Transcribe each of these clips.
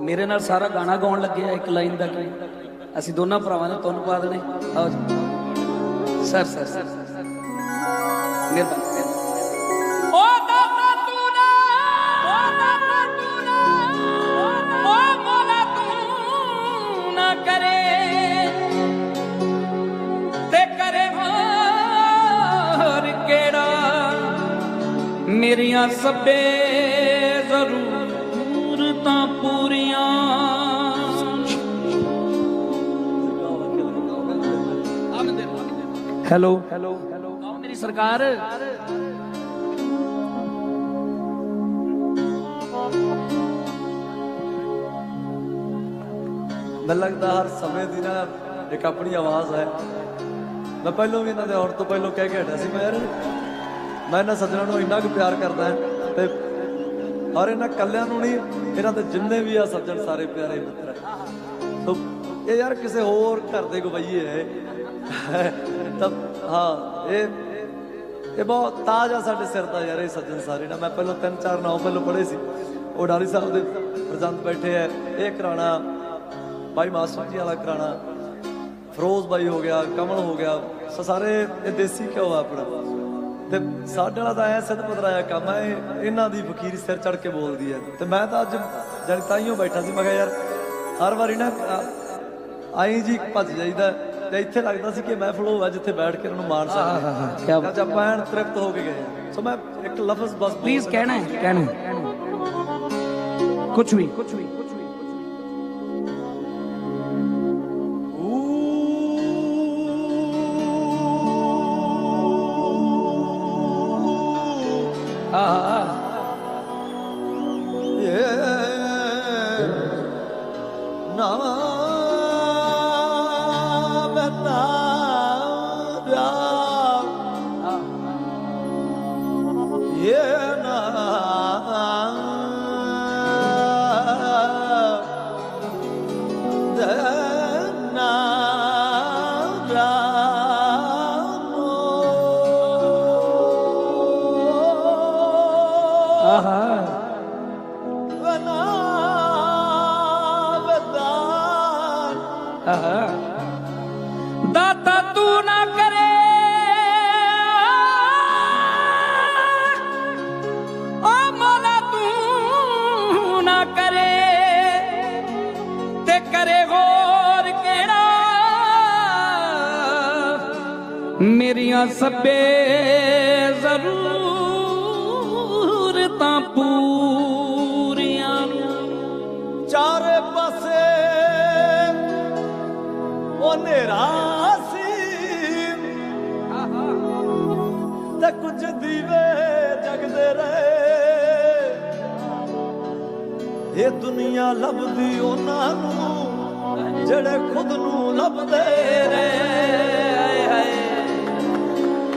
ਮੇਰੇ ਨਾਲ ਸਾਰਾ ਗਾਣਾ ਗਾਉਣ ਲੱਗਿਆ ਇੱਕ ਲਾਈਨ ਦਾ ਅਸੀਂ ਦੋਨਾਂ ਭਰਾਵਾਂ ਨੇ ਤੁਹਾਨੂੰ ਪਾ ਦੇਣੇ। ਆਓ ਜੀ। ਸਰ ਸਰ ਸਰ ਮਿਹਰਬਾਨੀ ਓ ਦਾਤਾ ਤੂੰ ਨਾ ਓ ਦਾਤਾ ਤੂੰ ਨਾ ਓ ਮੋਲਾ ਤੂੰ ਨਾ ਕਰੇ ਤੇ ਕਰੇ ਹੋਰ ਕਿਹੜਾ ਮੇਰੀਆਂ ਸਭੇ ਜ਼ਰੂਰਤਾਂ ਪੂਰੀਆਂ। ਹੈਲੋ। Hello hello. ਮੇਰੀ ਸਰਕਾਰ। ਮੈਨੂੰ ਲੱਗਦਾ ਹਰ ਸਮੇਂ ਦੀ ਨਾ ਇੱਕ ਆਪਣੀ ਆਵਾਜ਼ ਹੈ। ਮੈਂ ਪਹਿਲਾਂ ਵੀ ਇਹਨਾਂ ਦੇ ਆਉਣ ਤੋਂ ਪਹਿਲਾਂ ਕਹਿ ਕੇ ਹਟਿਆ ਸੀ ਮੈਂ ਯਾਰ ਮੈਂ ਇਹਨਾਂ ਸੱਜਣਾਂ ਨੂੰ ਇੰਨਾ ਕੁ ਪਿਆਰ ਕਰਦਾ ਹਾਂ ਤੇ ਔਰ ਇਹਨਾਂ ਕੱਲਿਆਂ ਨੂੰ ਨਹੀਂ, ਇਹਨਾਂ ਦੇ ਜਿੰਨੇ ਵੀ ਆ ਸੱਜਣ ਸਾਰੇ ਪਿਆਰੇ ਮਿੱਤਰ। ਸੋ ਇਹ ਯਾਰ ਕਿਸੇ ਹੋਰ ਘਰ ਦੇ ਗਵਈਏ ਹੈ। ਤਾਂ ਹਾਂ, ਇਹ ਇਹ ਬਹੁਤ ਤਾਜ ਆ ਸਾਡੇ ਸਿਰ ਦਾ ਯਾਰ ਇਹ ਸੱਜਣ ਸਾਰੇ। ਨਾ ਮੈਂ ਪਹਿਲਾਂ ਤਿੰਨ ਚਾਰ ਨਾਮ ਪਹਿਲਾਂ ਪੜ੍ਹੇ ਸੀ। ਉਹ ਡਾਲੀ ਸਾਹਿਬ ਦੇ ਪ੍ਰਜੰਤ ਬੈਠੇ ਐ ਇਹ ਕਰਾਣਾ, ਬਾਈ ਮਾਸਟਰ ਜੀ ਵਾਲਾ ਕਰਾਣਾ। ਫਰੋਜ਼ ਬਾਈ ਹੋ ਗਿਆ, ਕਮਲ ਹੋ ਗਿਆ। ਸੋ ਸਾਰੇ ਇਹ ਦੇਸੀ ਘਿਓ ਆ ਆਪਣਾ। ਤੇ ਸਾਡੇ ਵਾਲਾ ਤਾਂ ਐ ਸਿੱਧ ਪਤਰਾਇਆ ਕੰਮ ਐ ਇਹ- ਇਹਨਾਂ ਦੀ ਫਕੀਰੀ ਸਿਰ ਚੜ ਕੇ ਬੋਲਦੀ ਐ ਤੇ ਮੈਂ ਤਾਂ ਅੱਜ ਜਾਣੀ ਤਾਈਓ ਬੈਠਾ ਸੀ ਮੈਂ ਕਿਹਾ ਯਾਰ ਹਰ ਵਾਰੀ ਨਾ ਆਈ ਜੀ ਭੱਜ ਜਾਈਦਾ ਤੇ ਇੱਥੇ ਲੱਗਦਾ ਸੀ ਕਿ ਮਹਿਫਲ ਹੋਵੇ ਜਿੱਥੇ ਬੈਠ ਕੇ ਇਹਨਾਂ ਨੂੰ ਮਾਣ ਸਕਦੇ ਅੱਜ ਆਪਾਂ ਐਨ ਤ੍ਰਿਪਤ ਹੋ ਕੇ ਗਏ। ਸੋ ਮੈਂ ਇੱਕ ਲਫ਼ਜ਼ ਬਸ ਪਲੀਜ਼ ਕਹਿਣਾ ਹੈ ਕਹਿਣਾ ਕੁਝ ਵੀ ਕੁਝ ਵੀ। ਮੇਰੀਆਂ ਸਭੇ ਜ਼ਰੂਰਤਾਂ ਪੂਰੀਆਂ ਨੂੰ। ਚਾਰੇ ਪਾਸੇ ਉਹ ਨੇਰਾ ਸੀ ਤੇ ਕੁਝ ਦੀਵੇ ਜਗਦੇ ਰਹੇ। ਇਹ ਦੁਨੀਆ ਲੱਭਦੀ ਉਹਨਾਂ ਨੂੰ ਜਿਹੜੇ ਖੁਦ ਨੂੰ ਲੱਭਦੇ ਰਹੇ।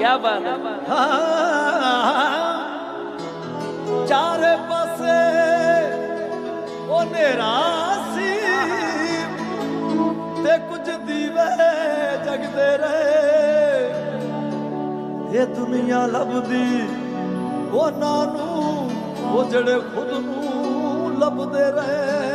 ਕੀ ਬਾਤ ਹਾਂ। ਚਾਰੇ ਪਾਸੇ ਉਹ ਨੇਰਾ ਸੀ ਤੇ ਕੁਝ ਦੀਵੇ ਜਗਦੇ ਰਹੇ। ਇਹ ਦੁਨੀਆ ਲੱਭਦੀ ਉਹਨਾਂ ਨੂੰ, ਉਹ ਜਿਹੜੇ ਖੁਦ ਨੂੰ ਲੱਭਦੇ ਰਹੇ।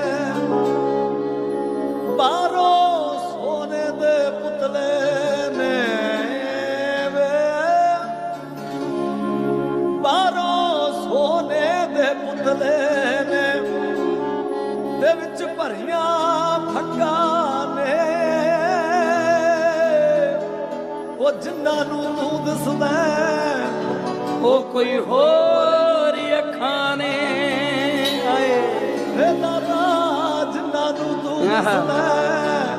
ਜਿਨ੍ਹਾਂ ਨੂੰ ਤੂੰ ਦਿਸਦਾ ਹੈ, ਉਹ ਕੋਈ ਹੋਰ ਹੀ ਅੱਖਾਂ ਨੇ। ਆਏ। ਇਹ ਦਾਦਾ ਜਿਨ੍ਹਾਂ ਨੂੰ ਤੂੰ ਦਿਸਦਾ ਹੈ,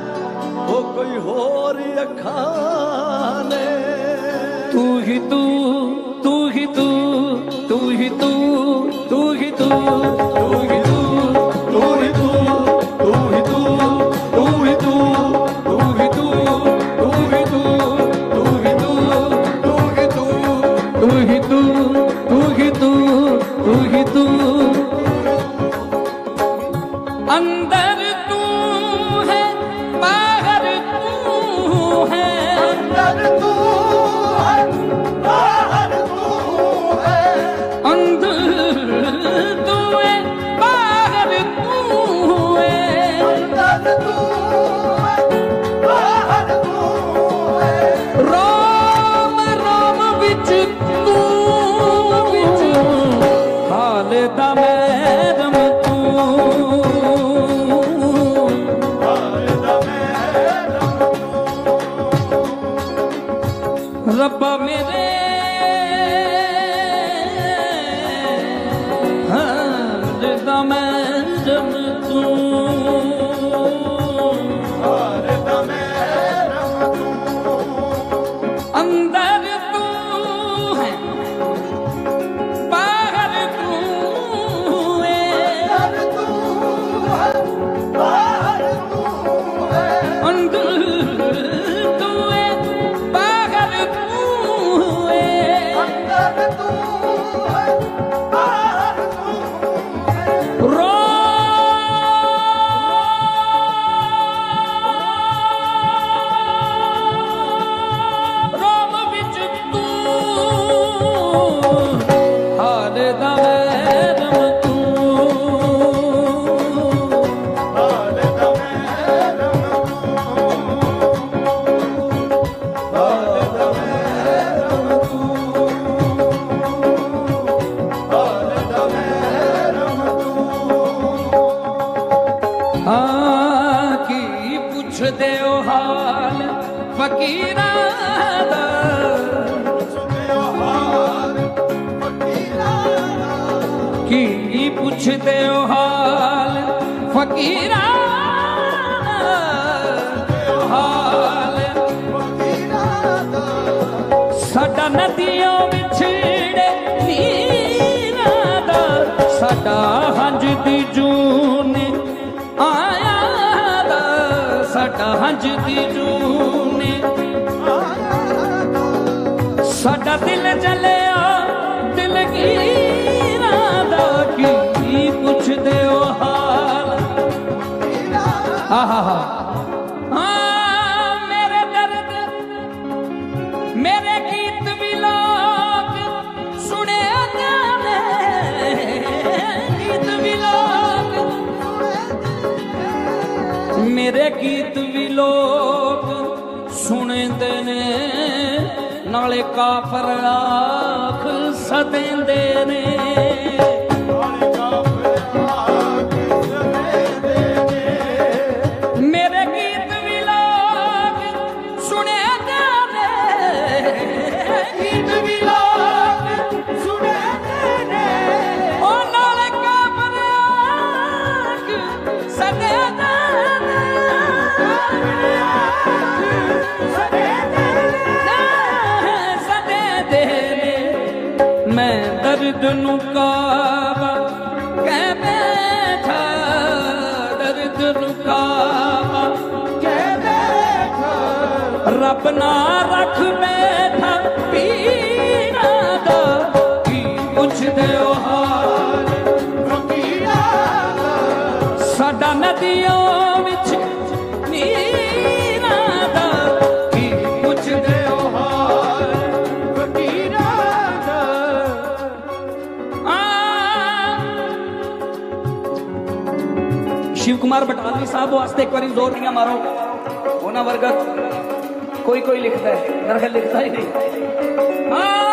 ਉਹ ਕੋਈ ਹੋਰ ਹੀ ਅੱਖਾਂ ਨੇ। ਤੂੰ ਹੀ ਤੂੰ দাম ਪੁੱਛਦੇ ਹੋ ਹਾਲ, ਫਕੀਰਾਂ ਦਾ। ਕੀ ਪੁੱਛਦੇ ਹੋ ਹਾਲ, ਫਕੀਰਾਂ ਦਾ। ਹਾਲ। ਸਾਡਾ ਨਦੀਆਂ ਵਿਛੜੇ ਨੀਰਾਂ ਦਾ, ਸਾਡਾ ਹੰਝ ਦੀ ਜੂਨ ਸਾਡਾ ਹੰਝ ਦੀ ਜੂਨ? ਸਾਡਾ ਦਿਲ ਜਲਿਆ, ਦਿਲ ਗੀਰਾਂ ਦਾ ਕੀ ਪੁੱਛਦੇ ਹੋ ਹਾਲ? ਆਹਾ ਸੁਣਦੇ ਨੇ ਨਾਲੇ ਕਾਫਰ ਆਖ ਸਦਿੰਦੇ ਨੇ। ਨੂੰ ਕਾਵਾ, ਕਹਿ ਬੈਠਾ, ਦਰਦ ਨੂੰ ਕਾਵਾ। ਕਹਿ ਬੈਠਾ, ਰੱਬ ਨਾ ਰੱਖ ਬੈਠਾ, ਪੀਰਾਂ ਦਾ ਕੀ ਪੁੱਛਦੇ ਹੋ? ਕੁਮਾਰ ਬਟਾਲਵੀ ਸਾਹਿਬ ਵਾਸਤੇ ਇੱਕ ਵਾਰੀ ਜ਼ੋਰ ਦੀਆਂ ਮਾਰੋ। ਉਹਨਾਂ ਵਰਗਾ ਕੋਈ ਕੋਈ ਲਿਖਦਾ ਹੈ ਦਰਖਤ ਲਿਖਦਾ ਹੀ ਨਹੀਂ। ਹਾਂ!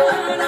ਵਾਰਾ